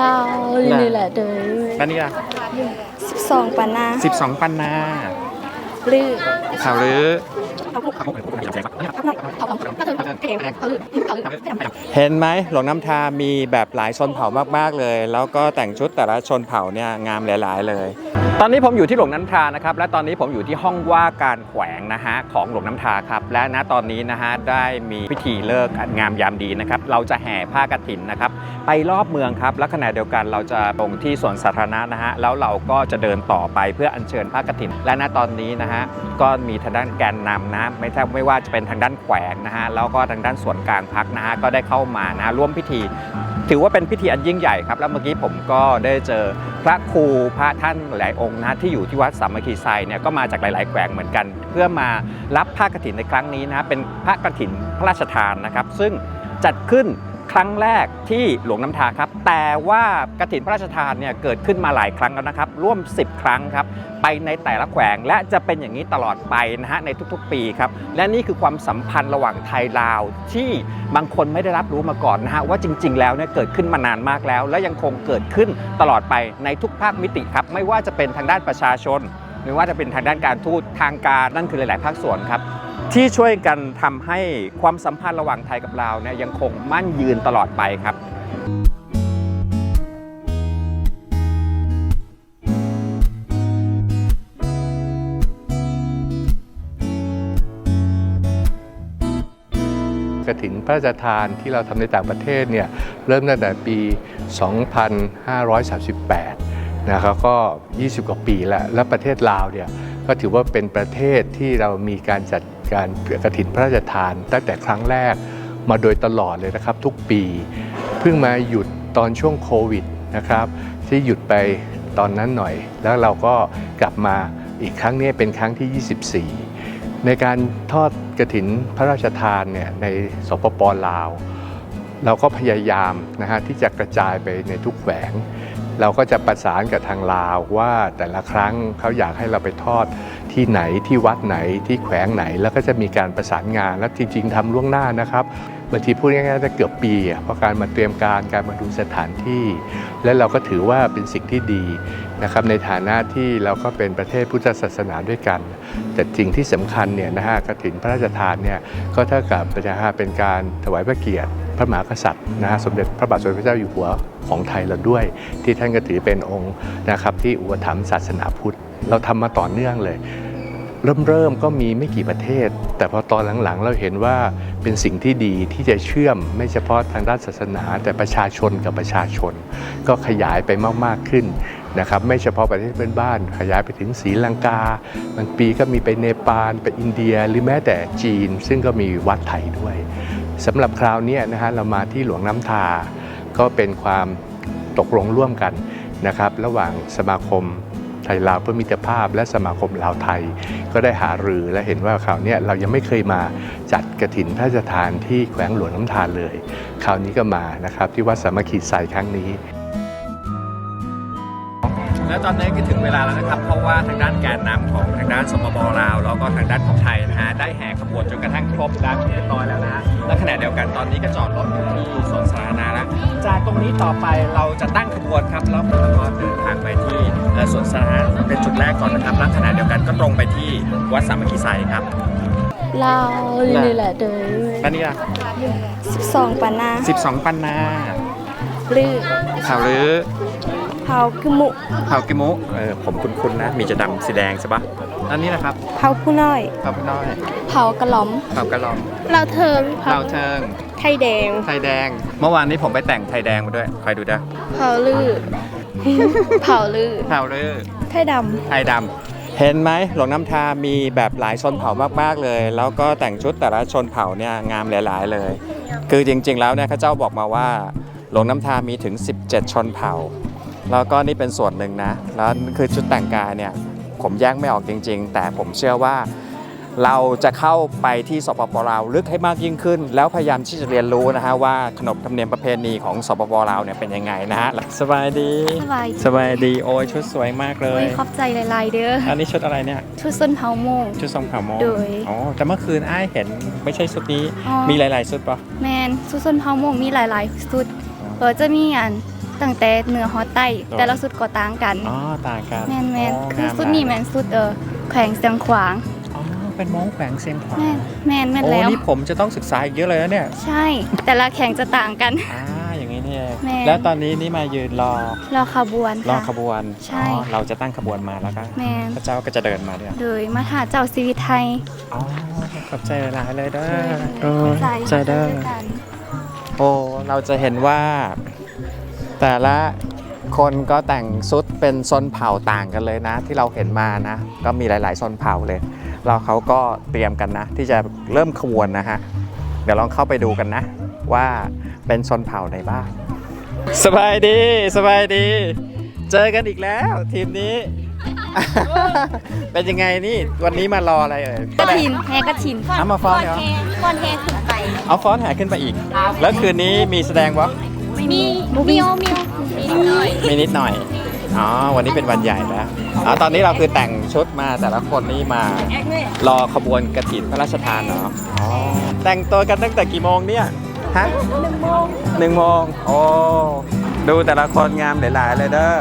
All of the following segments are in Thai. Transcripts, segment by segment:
ลาวนี่แหละเด้อแล้วนี่ล่ะสิบสองปันนา12 ปันนาลือข่าวหรือ เห็นไหมหลวงน้ำทามีแบบหลายชนเผ่ามากๆเลย แล้วก็แต่งชุดแต่ละชนเผ่าเนี่ยงามหลายๆเลย ตอนนี้ผมอยู่ที่หลวงน้ำทานะครับ และตอนนี้ผมอยู่ที่ห้องว่าการแขวงนะฮะของหลวงน้ำทาครับ และณตอนนี้นะฮะได้มีพิธีเลิกงามยามดีนะครับ เราจะแห่ผ้ากฐินนะครับไปรอบเมืองครับ และขณะเดียวกันเราจะลงที่สวนสาธารณะนะฮะแล้วเราก็จะเดินต่อไปเพื่ออัญเชิญผ้ากฐิน และณตอนนี้นะฮะก็มีทางด้านแกนนำนะไม่ใช่ไม่ว่าจะเป็นทางด้านแขวงนะฮะแล้วก็ทางด้านส่วนกลางพักนะฮะก็ได้เข้ามานะร่วมพิธี ถือว่าเป็นพิธีอันยิ่งใหญ่ครับแล้วเมื่อกี้ผมก็ได้เจอพระครูพระท่านหลายองค์นะที่อยู่ที่วัดสามัคคีไซเนี่ยก็มาจากหลาย ๆ แขวงเหมือนกัน เพื่อมารับผ้ากรถินในครั้งนี้นะเป็นผ้ากรถินพระราชทานนะครับ ซึ่งจัดขึ้น ครั้งแรกที่หลวงน้ำทาครับ แต่ว่ากฐินพระราชทานเนี่ยเกิดขึ้นมาหลายครั้งแล้วนะครับ ร่วม 10 ครั้งครับ ไปในแต่ละแขวงและจะเป็นอย่างนี้ตลอดไปนะฮะในทุกๆ ปีครับ และนี่คือความสัมพันธ์ระหว่างไทยลาว ที่บางคนไม่ได้รับรู้มาก่อนนะฮะว่าจริง ๆ แล้วเนี่ยเกิดขึ้นมานานมากแล้ว และยังคงเกิดขึ้นตลอดไปในทุกภาคมิติครับ ไม่ว่าจะเป็นทางด้านประชาชน ไม่ว่าจะเป็นทางด้านการทูตทางการนั่นคือหลาย ๆ ภาคส่วนครับ ที่ช่วยกันทำให้ความสัมพันธ์ระหว่างไทยกับลาวเนี่ยยังคงมั่นยืนตลอดไปครับกฐินพระราชทานที่เราทำในต่างประเทศเนี่ยเริ่มตั้งแต่ปี 2538 นะครับก็ 20 กว่าปีแล้ว และประเทศลาวเนี่ย ก็ถือว่าเป็นประเทศที่เรามีการจัดการกฐินพระราชทาน ตั้งแต่ครั้งแรกมาโดยตลอดเลยนะครับ ทุกปี เพิ่งมาหยุดตอนช่วงโควิดนะครับ ที่หยุดไปตอนนั้นหน่อย แล้วเราก็กลับมาอีกครั้งนี้เป็นครั้งที่ 24 ในการทอดกระถินพระราชทานเนี่ยในสปปลาว เราก็พยายามนะฮะที่จะกระจายไปในทุกแขวง เราก็จะประสานกับทางลาวว่าแต่ละครั้งเขาอยากให้เราไปทอดที่ไหนที่วัดไหนที่แขวงไหนแล้วก็จะมีการประสานงานและจริง ๆทำล่วงหน้านะครับ บางทีพูดง่ายๆจะเกือบปีเพราะการมาเตรียมการการมาดูสถานที่ และเราก็ถือว่าเป็นสิ่งที่ดีนะครับในฐานะที่เราก็เป็นประเทศพุทธศาสนาด้วยกัน แต่สิ่งที่สำคัญเนี่ยนะฮะกฐินพระราชทานเนี่ยก็เท่ากับนะฮะเป็นการถวายพระเกียรติพระมหากษัตริย์นะฮะสมเด็จพระบาทสมเด็จพระเจ้าอยู่หัวของไทยเราด้วย ที่ท่านก็ถือเป็นองค์นะครับที่อุปถัมภ์ศาสนาพุทธ เราทำมาต่อเนื่องเลย เริ่มเริ่มก็มีไม่กี่ประเทศ แต่พอตอนหลังๆ เราเห็นว่าเป็นสิ่งที่ดีที่จะเชื่อมไม่เฉพาะทางด้านศาสนา แต่ประชาชนกับประชาชน ก็ขยายไปมากๆขึ้นนะครับไม่เฉพาะประเทศเพื่อนบ้าน ขยายไปถึงศรีลังกาบางปีก็มีไปเนปาลไปอินเดียหรือแม้แต่จีน ซึ่งก็มีวัดไทยด้วยสำหรับคราวนี้นะฮะเรามาที่หลวงน้ำทา ก็เป็นความตกลงร่วมกันนะครับ ระหว่างสมาคม ไทยลาวเพื่อมิตรภาพ และสมาคมลาวไทย ก็ได้หารือและเห็นว่าคราวนี้เรายังไม่เคยมาจัดกระถินพระราชทานที่แขวงหลวงน้ำทานเลย คราวนี้ก็มานะครับที่วัดสามัคคีไซครั้งนี้และตอนนี้ก็ถึงเวลาแล้วนะครับ เพราะว่าทางด้านแกนนำของทางด้านสปปลาวแล้วก็ทางด้านของไทยนะฮะได้แห่ขบวนจนกระทั่งครบด้านเรียบร้อยแล้วนะฮะและขณะเดียวกันตอนนี้ก็จอดรถอยู่ที่ จากตรงนี้ต่อไปเราจะตั้งขบวนครับแล้วเราก็เดินทางไปที่เอ่อสวนสาธารณะเป็นจุดแรกก่อนนะครับและขณะเดียวกันก็ตรงไปที่วัดสามัคคีไซครับลาวนี่แหละเด้อและนี่ล่ะสิบสองปันนา12ปันนาลือข่าวหรือเผาคือหมุข่าวกิมุเออผมคุ้นๆนะ มีจะดำสีแดงใช่ปะอันนี้นะครับเผาผู้น้อยข่าวพี่น้อยเผากระหล่อมข่าวกระหลอมเราเทิงเผาเราเชิง ไทยแดงไทยแดง เมื่อวานนี้ผมไปแต่งไทยแดงมาด้วย คอยดูนะเผาลือ เผาลือข่าวลือ ไทยดไทยดำ เห็นไหมหลวงน้ำทามีแบบหลายชนเผ่ามากๆเลย แล้วก็แต่งชุดแต่ละชนเผ่าเนี่ยงามหลาย ๆ เลย คือจริง ๆ แล้วเนี่ยเข้าเจ้าบอกมาว่าหลวงน้ำทามีถึง 17 ชนเผ่า แล้วก็นี่เป็นส่วนหนึ่งนะ แล้วคือชุดแต่งกายเนี่ยผมแยกไม่ออกจริง ๆ แต่ผมเชื่อว่า เราจะเข้าไปที่สปปลาวลึกให้มากยิ่งขึ้น แล้วพยายามที่จะเรียนรู้นะฮะว่าขนบธรรมเนียมประเพณีของสปปลาวเนี่ยเป็นยังไงนะฮะสบายดีำสบายสบายดีโอ้ยชุดสวยมากเลโอ้ย ยขอบใจหลาย ๆ เด้ออันนี้ชุดอะไรเนี่ย ชุดส้นเผาโมง ชุดทรงขาวโมงโดย อ๋อแต่เมื่อคืนอ้ายเห็นไม่ใช่ชุดนี้อ๋อมีหลาย ๆ ชุดปะแมนชุดส้นเผาโมงมีหลาย ๆ ชุดเออจะมีอันตั้งแต่เหนือฮอดใต้โดยแต่ละสุดก็ต่างกัน อ๋อต่างกันแม่นแม่นอ๋อคืองามสุดนี้แม่นสุดเออแขวงเสียงขวางอ๋อ เป็นม้งแขวงเซียงขวางแม่นแม่นแม่นโอ้แล้ว นี่ผมจะต้องศึกษาอีกเยอะเลยนะเนี่ยใช่ แต่ละแข่งจะต่างกัน อ่าอย่างนี้นี่เองแม่ แล้วตอนนี้นี่มายืนรอรอขบวนรอค่ะ ขบวนใช่ อ๋อเราจะตั้งขบวนมาแล้วก็แม่นพระเจ้าก็จะเดินมาเนี่ยโดยมาหาเจ้าชีวิตไทยอ๋อขอบใจหลายๆเลยเด้อโดยเออใจใจเด้อด้วยกันโอ้เราจะเห็นว่าแต่ละคนก็แต่งชุดเป็นชนเผ่าต่างกันเลยนะ ที่เราเห็นมานะ ก็มีหลายๆชนเผ่าเลย เราเขาก็เตรียมกันนะ ที่จะเริ่มขบวนนะฮะ เดี๋ยวลองเข้าไปดูกันนะ ว่าเป็นชนเผ่าไหนบ้างสบายดีสบายดี เจอกันอีกแล้ว ทีมนี้ เป็นยังไงนี่วันนี้มารออะไรเอ่ยกระถินแฮกระถินเอามาฟ้อนเหรอก้อนแฮขึ้นไป เอาฟ้อนแห่ขึ้นไปอีก แล้วคืนนี้มีแสดงวะมีมีโอมีโอมีนิดหน่อย อ๋อ วันนี้เป็นวันใหญ่แล้วอ๋อตอนนี้เราคือแต่งชุดมาแต่ละคนนี่มารอขบวนกระถินพระราชทานเนาะอ๋อแต่งตัวกันตั้งแต่กี่โมงเนี่ยฮะหนึ่งโมงหนึ่งโมงโอ้ดูแต่ละคนงามหลายๆเลยเด้อ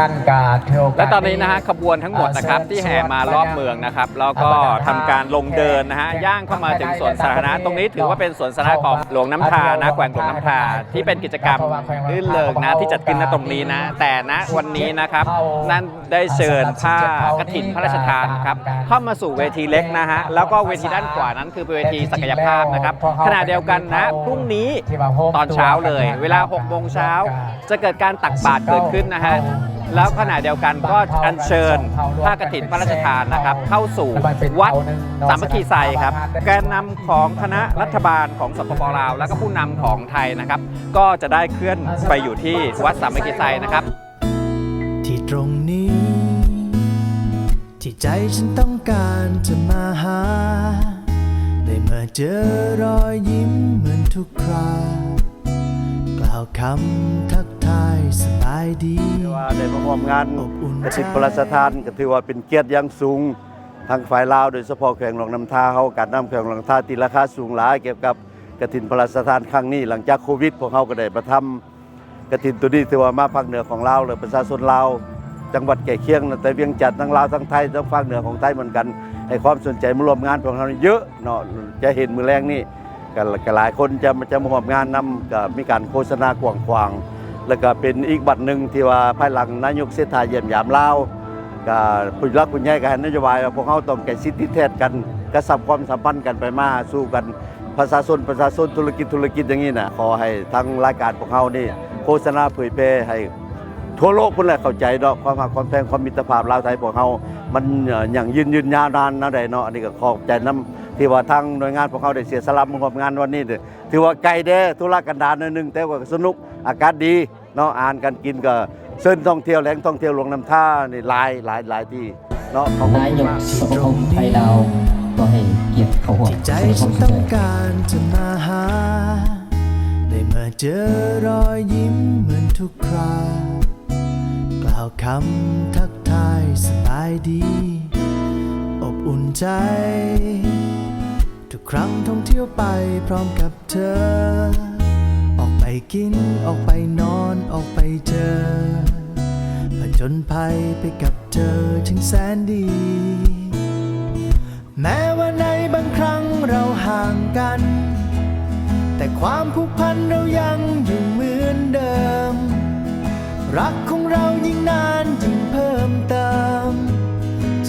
ลั่นกาดถือโอกาสและตอนนี้นะฮะขบวนทั้งหมดนะครับเอ่อที่แห่มารอบเมืองนะครับแล้วก็ทำการลงเดินนะฮะย่างเข้ามาถึงสวนสาธารณะตรงนี้ถือว่าเป็นสวนสาธารณะของหลวงน้ำทานะแขวงหลวงน้ำทาที่เป็นกิจกรรมลื่นเริงนะที่จัดขึ้นณตรงนี้นะ แต่ณวันนี้นะครับนั่นได้เชิญผ้ากฐินพระราชทานครับเข้ามาสู่เวทีเล็กนะฮะแล้วก็เวทีด้านขวานั้นคือเป็นเวทีศักยภาพนะครับขณะเดียวกันนะพรุ่งนี้ตอนเช้าเลย เวลา6โมงเช้าจะเกิดการตักบาตรเกิดขึ้นนะฮะ แล้วขณะเดียวกันก็อัญเชิญผ้ากฐินพระราชทานนะครับ เข้าสู่วัดสามัคคีไซครับแกนนำของคณะรัฐบาลของสปปลาว แล้วก็ผู้นำของไทยนะครับ ก็จะได้เคลื่อนไปอยู่ที่วัดสามัคคีไซนะครับ ที่ตรงนี้ ที่ใจฉันต้องการจะมาหา ได้มาเจอรอยยิ้มเหมือนทุกคราวกล่าวคำทักทาย สบายดีว่าได้มาร่วมงานอบอุ่นกระถิ่นพระราชทานก็ถือว่าเป็นเกียรติอย่างสูงทางฝ่ายลาวโดยเฉพาะแขวงหลวงน้ำท่าเขาการนำแขวงหลวงน้ำท่าตีราคาสูงหลายเกี่ยวกับกระถินพระราชทานครั้งนี้ หลังจากโควิดพวกเขาก็ได้ประทำกระถินตัวนี้ถือว่ามาภาคเหนือของลาวเลยประชาชนลาวจังหวัดแก่เคียงนะแต่เวียงจันทน์ทั้งลาวทั้งไทยทั้งภาคเหนือของไทยเหมือนกัน ให้ความสนใจมาร่วมงานของเราเยอะเนาะจะเห็นมือแรงนี่ก็ก็หลายคนจะจะมาร่วมงานนำก็มีการโฆษณากว้างๆ แล้วก็เป็นอีกบัตรหนึ่งที่ว่าภายหลังนายกเศรษฐาเยี่ยมยามลาวก็ผู้รักผู้ใหญ่ก็ให้นโยบายว่าพวกเขาต้องแก่สิทธิแทนกันกระสับความสัมพันธ์กันไปมาสู้กันประชาชนประชาชนธุรกิจธุรกิจอย่างนี้นะขอให้ทั้งรายการพวกเขานี่โฆษณาเผยแพร่ให้ทั่วโลกพุ่นแหละเข้าใจเนาะความหักความแพงความมิตรภาพลาวไทยพวกเขามันเอ่ออย่างยืนยืนยาวนานนะใดเนาะอันนี้ก็ขอบใจน้ำ ที่ว่าทางหน่วยงานพวกเขาได้เสียสละมาร่วมงานวันนี้เด้อถือว่าไกลเด้อธุระกันดารหน่อยนึงแต่ว่าสนุกอากาศดีเนาะอ่านกันกินก็เส้นท่องเที่ยวแหล่งท่องเที่ยวหลวงน้ำท่านี่หลายหลายหลายที่เนาะขอบคุณนายกมากสมาคมไทยลาวก็ให้เกียรติเขาหัวที่ใจแสดงคฉัวามนต้องการจะมาหา ได้มาเจอรอยยิ้มเหมือนทุกคราวกล่าวคำทักทายสบายดี อบอุ่นใจ ครั้งท่องเที่ยวไปพร้อมกับเธอ ออกไปกินออกไปนอนออกไปเจอผจญภัยไปกับเธอถึงแสนดี แม้ว่าในบางครั้งเราห่างกัน แต่ความผูกพันเรายังอยู่เหมือนเดิม รักของเรายิ่งนานยิ่งเพิ่มเติม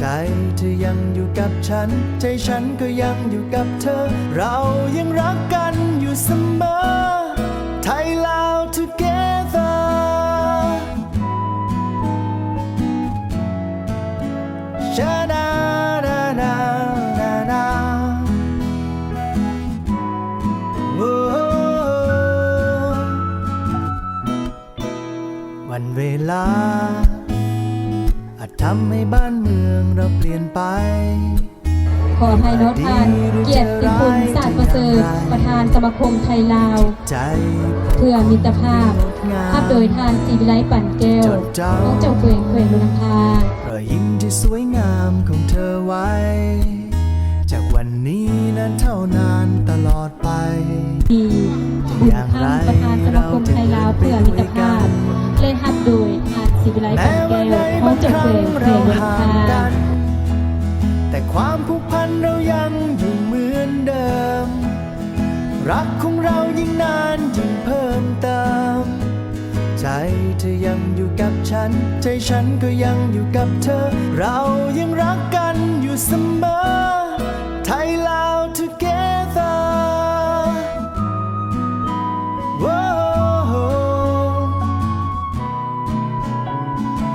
ใจเธอยังอยู่กับฉัน ใจฉันก็ยังอยู่กับเธอ เรายังรักกันอยู่เสมอ ไทยลาว together ชาดาดาดาดาดาโอ้วันเวลา อาจทำให้บ้านเมืองเราเปลี่ยนไป ขอให้น้องทานเกียรติคุณศาสตร์ประเสริฐประธานสมาคมไทยลาว ใจเพื่อมิตรภาพงามภาพโดยทานสีวิไลปั่นแก้วจดจำน้องเจ้าเขวงเขวงลุนทารอยยิ้มที่สวยงามของเธอไว้ จากวันนี้นั้นเท่านานตลอดไปดีบุญธรรมประธานสมาคมไทยลาวเพื่อมิตรภาพ เล่นฮับโดยทานสีวิไลแม้ปั่นว่าแก้ว ครั้งเราห่างกัน แต่ความผูกพันเรายังอยู่เหมือนเดิม รักของเรายิ่งนานยิ่งเพิ่มเติม ใจเธอยังอยู่กับฉัน ใจฉันก็ยังอยู่กับเธอ เรายังรักกันอยู่เสมอ ไทยลาว together Whoa.